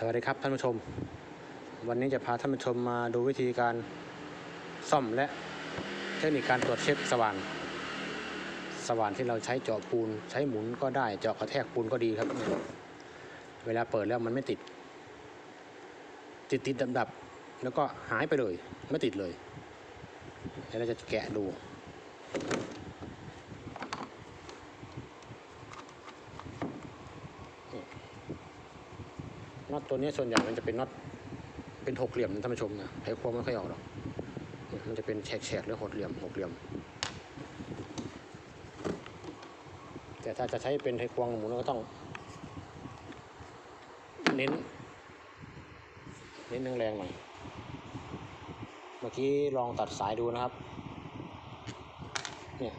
สวัสดีครับท่านผู้ชม วันนี้จะพาท่านผู้ชมมาดูวิธีการซ่อมและเทคนิคการตรวจเช็คสว่าน สว่านที่เราใช้เจาะปูน ใช้หมุนก็ได้เจาะกระแทกปูนก็ดีครับ เวลาเปิดแล้วมันไม่ติด ติดติดดับดับแล้วก็หายไปเลย ไม่ติดเลยเดี๋ยวเราจะแกะดู น็อตตัวนี้ส่วนใหญ่มันจะเป็นน็อตเป็นหกเหลี่ยมนะท่านผู้ชมนะไขควงไม่ค่อยออกหรอกมันจะเป็นแฉกๆหรือหกเหลี่ยมหกเหลี่ยม แต่ถ้าจะใช้เป็นไขควงหมุนเราก็ต้อง เน้น เน้นแรงๆหน่อยเมื่อกี้ลองตัดสายดูนะครับเนี่ย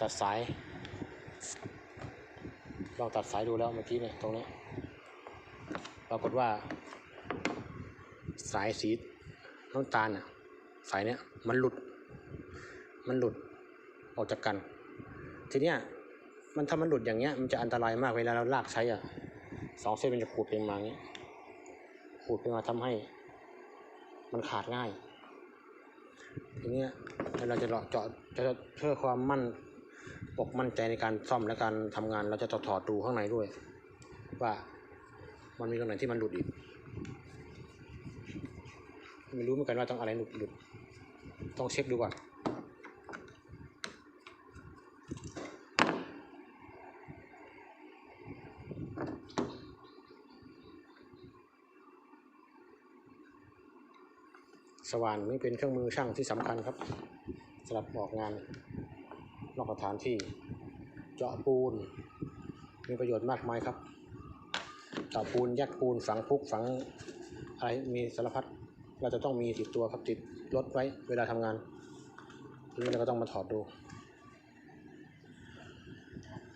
ตัดสายลองตัดสายดูแล้วเมื่อกี้เนี่ยตรงนี้ ปรากฏว่า สายสีน้ำตาลน่ะสายเนี้ยมันหลุด มันหลุดออกจากกัน ทีเนี้ยมันถ้ามันหลุดอย่างเงี้ยมันจะอันตรายมากเวลาเราลากใช้อะสองเส้นมันจะขูดเป็นมาอย่างเงี้ยขูดเป็นมาทำให้ มันขาดง่าย ทีเนี้ยเราจะเจาะจะเพื่อความมั่นปกมั่นใจในการซ่อมและการทำงาน เราจะถอดดูข้างในด้วย ว่า มันมีตรงไหนที่มันหลุดอีก ไม่รู้เหมือนกันว่าต้องอะไรหลุดหลุด ต้องเช็คดูก่อนสว่านนี่เป็นเครื่องมือช่างที่สำคัญครับสำหรับออกงานนอกสถานที่เจาะปูน มีประโยชน์มากมายครับ ต่อปูนยัดปูนฝังพุกฝังอะไรมีสารพัดเราจะต้องมีติดตัวครับติดรถไว้เวลาทำงานทีนี้เราก็ต้องมาถอดดู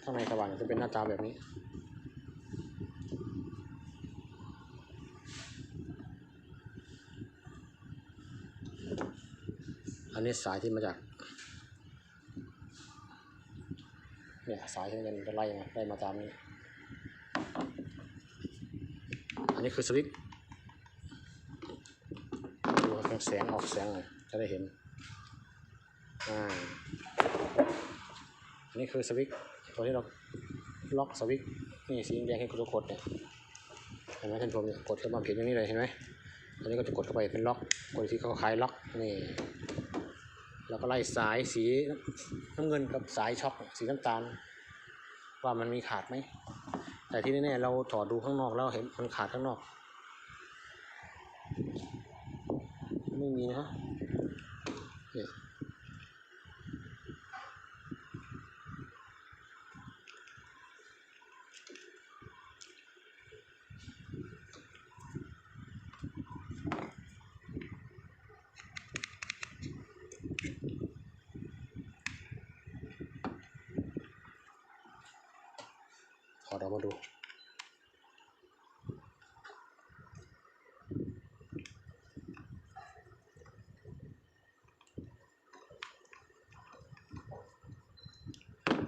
ข้างในสว่านจะเป็นหน้าตาแบบนี้อันนี้สายที่มาจากเนี่ยสายที่มันจะไล่มาไล่มาตามนี้ อั นนี้คือสวิตช์ดูแสงออกแสงหน่อยจะได้เห็นอ่าอันนี้คือสวิตช์ตัวที่เราล็อกสวิตช์นี่สีแดงให้กดๆเนี่ยเห็นไหมท่านผู้ชมเนี่ยกดเข้ามาเขียนอย่างนี้เลยเห็นไหมอันนี้ก็จะกดเข้าไปเป็นล็อกกดที่เขาคลายล็อกนี่แล้วก็ไล่สายสีน้ำเงินกับสายช็อคสีน้ำตาล ว่ามันมีขาดไหม แต่ที่แน่ๆเราถอดดูข้างนอกแล้วเห็นมันขาดข้างนอก ไม่มีนะ ถอดออกมาดู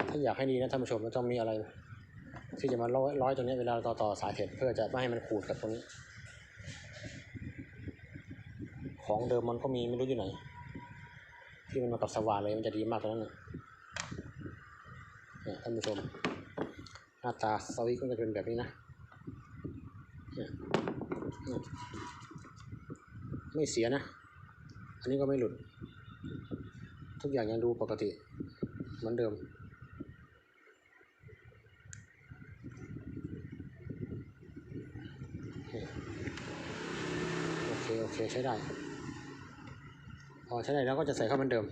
ถ้าอยากให้ดีนะท่านผู้ชมมันต้องมีอะไร ที่จะมาร้อยร้อยตรงนี้เวลาต่อต่อสายเสร็จเพื่อจะไม่ให้มันขูดกับตรงนี้ ของเดิมมันก็มีไม่รู้อยู่ไหน ที่มันมากับสว่านเลยมันจะดีมากตรงนั้นนะเนี่ยท่านผู้ชม หน้าตาสวิตก็จะเป็นแบบนี้นะไม่เสียนะ อันนี้ก็ไม่หลุด ทุกอย่างยังดูปกติ เหมือนเดิม โอเค โอเค ใช้ได้ พอใช้ได้แล้วก็จะใส่เข้าเหมือนเดิม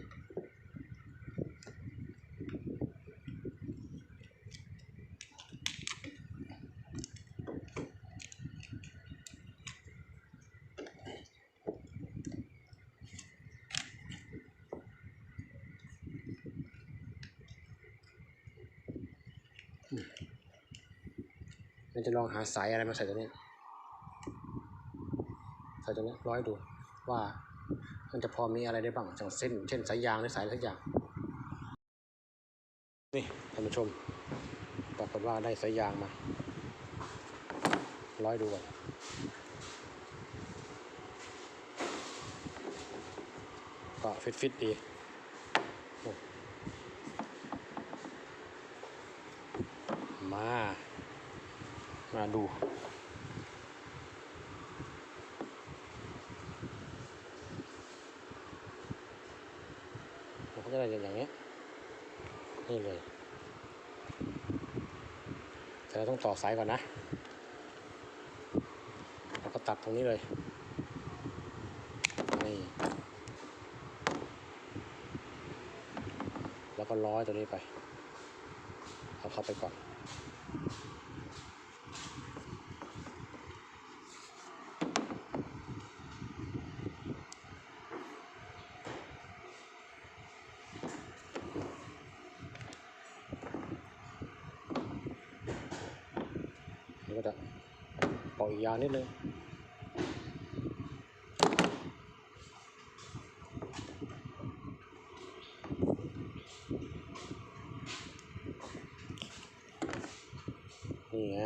องหาสายอะไรมาใส่ตัวนี้ ใส่ตัวนี้ร้อยดูว่ามันจะพอมีอะไรได้บ้างอย่างเส้น เช่นสายยางหรือสายอะไรสักอย่าง นี่ท่านผู้ชม ปรากฏว่าได้สายยางมา ร้อยดูก่อนก็ฟิตฟิตๆดีมา มาดู มันก็จะได้อย่างนี้ยนี่เลย แต่เราต้องต่อสายก่อนนะ แล้วก็ตัดตรงนี้เลย นี่ แล้วก็ร้อยตัวนี้ไป เอาเข้าไปก่อนก็จะ ปล่อยอีกยาวนิดนึงนี่ไง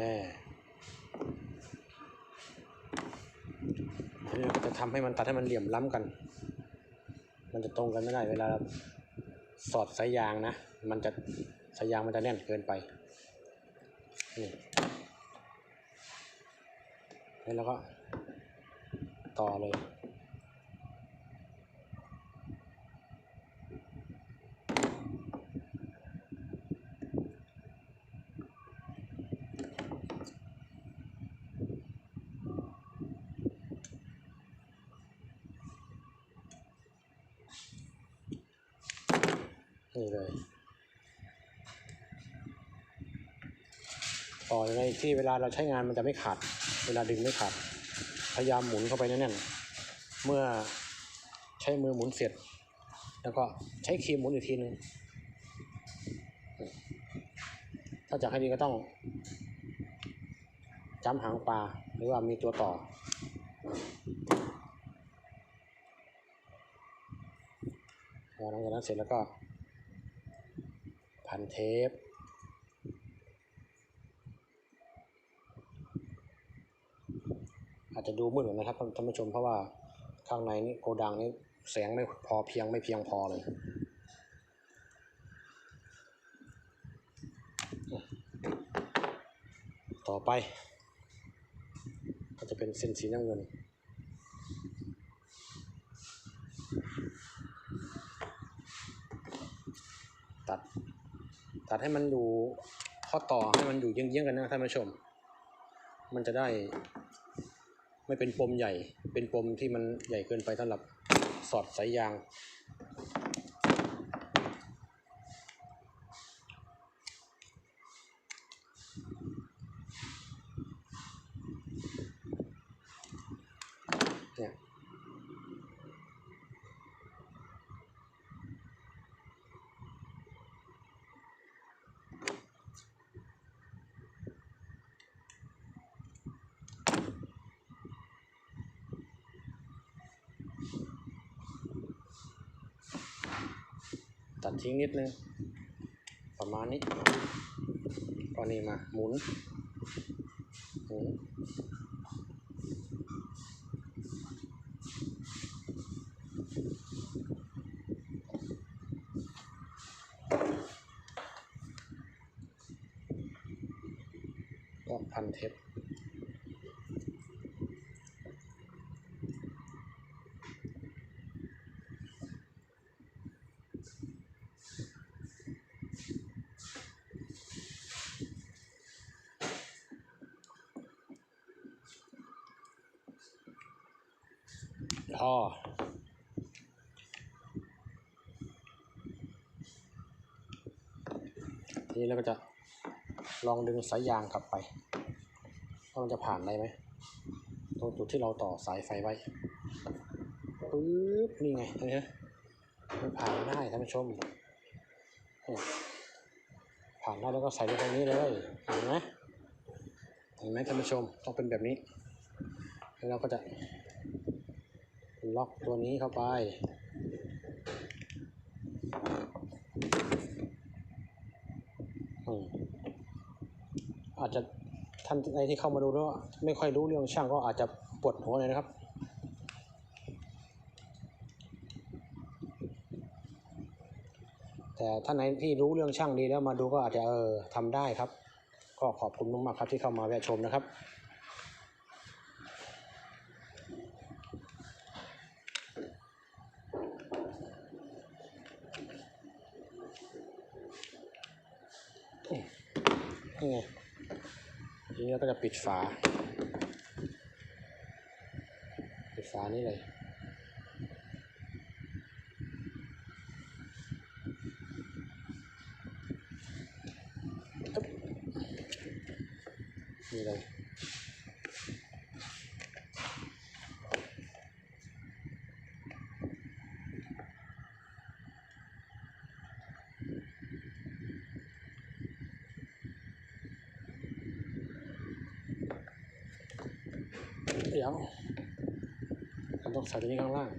นี้เราจะทำให้มันตัดให้มันเหลี่ยมล้ำกัน มันจะตรงกันไม่ได้เวลาเราสอดสายยางนะ มันจะสายยางมันจะแน่นเกินไปนี่ แล้วก็ ต่อเลย นี่เลยต่อยังไงที่เวลาเราใช้งานมันจะไม่ขาด เวลาดึงไม่ขาด พยายามหมุนเข้าไปแน่นๆเมื่อใช้มือหมุนเสร็จ แล้วก็ใช้ครีมหมุนอีกทีหนึ่งถ้าจะให้ดีก็ต้องจ้ำหางปลาหรือว่ามีตัวต่อ พอหลังจากนั้นเสร็จแล้วก็ พันเทป อาจจะดูมืดหน่อยนะครับท่านผู้ชมเพราะว่าข้างในนี่โกดังนี่แสงไม่พอเพียงไม่เพียงพอเลยต่อไป ก็จะเป็นเส้นสีน้ำเงิน ตัด ตัดให้มันอยู่ข้อต่อให้มันอยู่เยื้องๆกันนะท่านผู้ชม มันจะได้ ไม่เป็นปมใหญ่ เป็นปมที่มันใหญ่เกินไปสำหรับสอดสายยาง ตัดทิ้งนิดนึง ประมาณนี้ตอนนี้มาหมุนหมุน ก็พันเทป ท่อ ทีนี้เราก็จะลองดึงสายยางกลับไปว่ามันจะผ่านได้ไหม ตรงจุดที่เราต่อสายไฟไว้ปึ๊บนี่ไงเห็นไหมมันผ่านได้ท่านผู้ชมผ่านได้แล้วก็ใส่ลงตรงนี้เลยเห็นไหมเห็นไหมท่านผู้ชมต้องเป็นแบบนี้ แล้วเราก็จะ ล็อกตัวนี้เข้าไป อาจจะท่านใดที่เข้ามาดูแล้วไม่ค่อยรู้เรื่องช่างก็อาจจะปวดหัวเลยนะครับแต่ท่านไหนที่รู้เรื่องช่างดีแล้วมาดูก็อาจจะเออทำได้ครับ ก็ขอบคุณมากๆครับที่เข้ามาแวะชมนะครับ ทีนี้เราก็จะปิดฝา ปิดฝานี่เลยนี่เลย เดี๋ยวผมต้อง ใส่ตัวนี้ข้างล่าง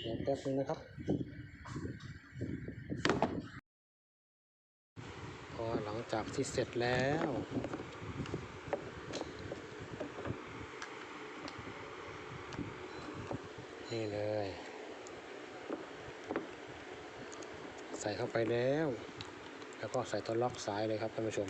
เดี๋ยวแป๊บนึงนะครับ พอหลังจากที่เสร็จแล้วนี่เลย ใส่เข้าไปแล้ว แล้วก็ใส่ตัวล็อกสายเลยครับท่านผู้ชม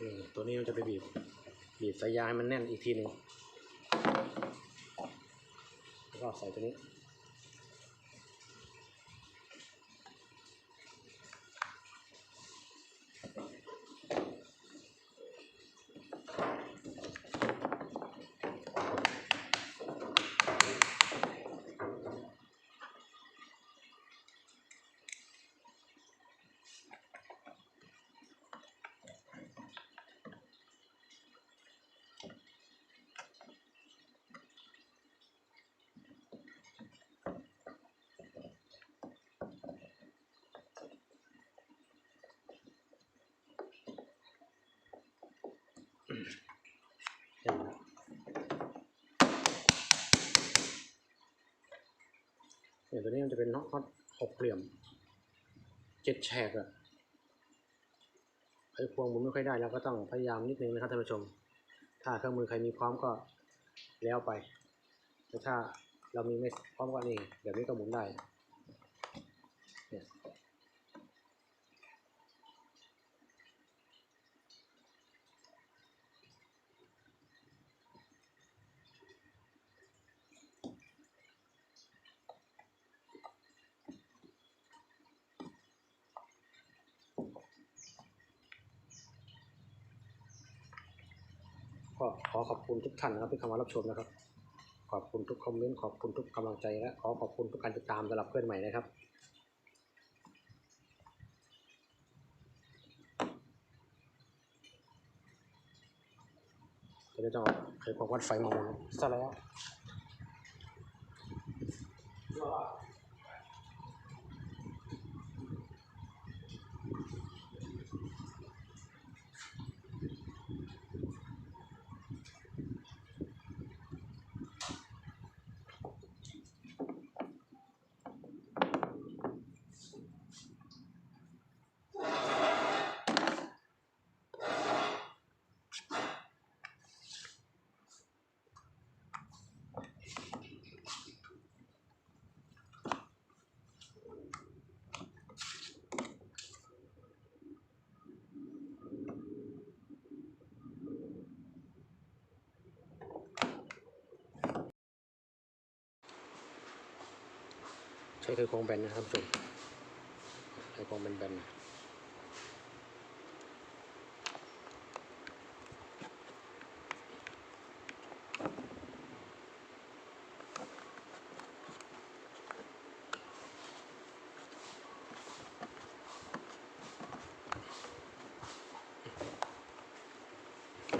นี่ตัวนี้เราจะไปบีบ บีบสายยางให้มันแน่นอีกทีหนึ่งแล้วก็ใส่ตัวนี้ เนี่ยตัวนี้มันจะเป็นน็อตหกเหลี่ยมเจ็ดแฉกอะไอ้ควงมันไม่ค่อยได้แล้วก็ต้องพยายามนิดนึงนะครับท่านผู้ชม ถ้าเครื่องมือใครมีพร้อมก็แล้วไปแต่ถ้าเรามีไม่พร้อมก็นี่แบบนี้ก็หมุนได้ เนี่ย ก็ข อขอบคุณทุกท่านนะครับที่เข้ามารับชมนะครับ ขอบคุณทุกคอมเมนต์ขอบคุณทุกกำลังใจและขอขอบคุณทุกการติดตามสำหรับเพื่อนใหม่นะครับเดี๋ยวจะเอาไขควงวัดไฟมาหมซะแล้ว ช้ไขควงแบนนะครับท่านผู้ชมไขควงแบนๆนะ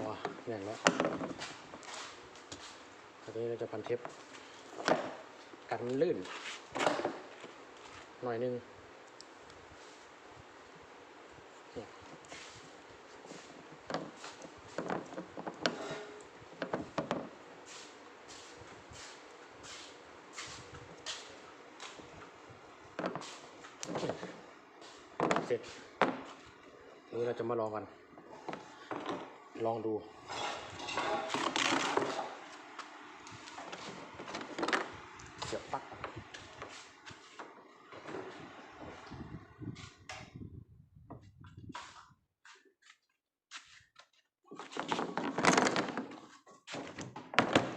ว้าแน่นแล้วทีนี้เราจะพันเทปกันลื่น หน่อยนึงเนี่ยเสร็จนี้เราจะมาลองกัน ลองดู เสียบปลั๊ก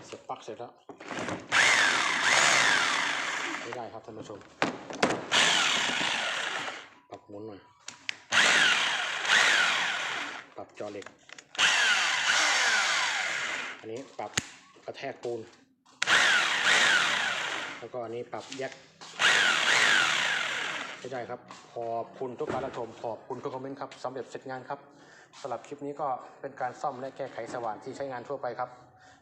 เสียบปลั๊กเส ร็จแล้วไม่ได้ครับท่านผู้ชมปรับหมุนหน่อยปรับจอเหล็ก อันนี้ปรับกระแทกปูน แล้วก็อันนี้ปรับแยกไม่ได้ครับ ขอบคุณทุกการรับชม ขอบคุณทุกคอมเมนต์ครับสำเร็จเสร็จงานครับสำหรับคลิปนี้ก็เป็นการซ่อมและแก้ไขสว่านที่ใช้งานทั่วไปครับ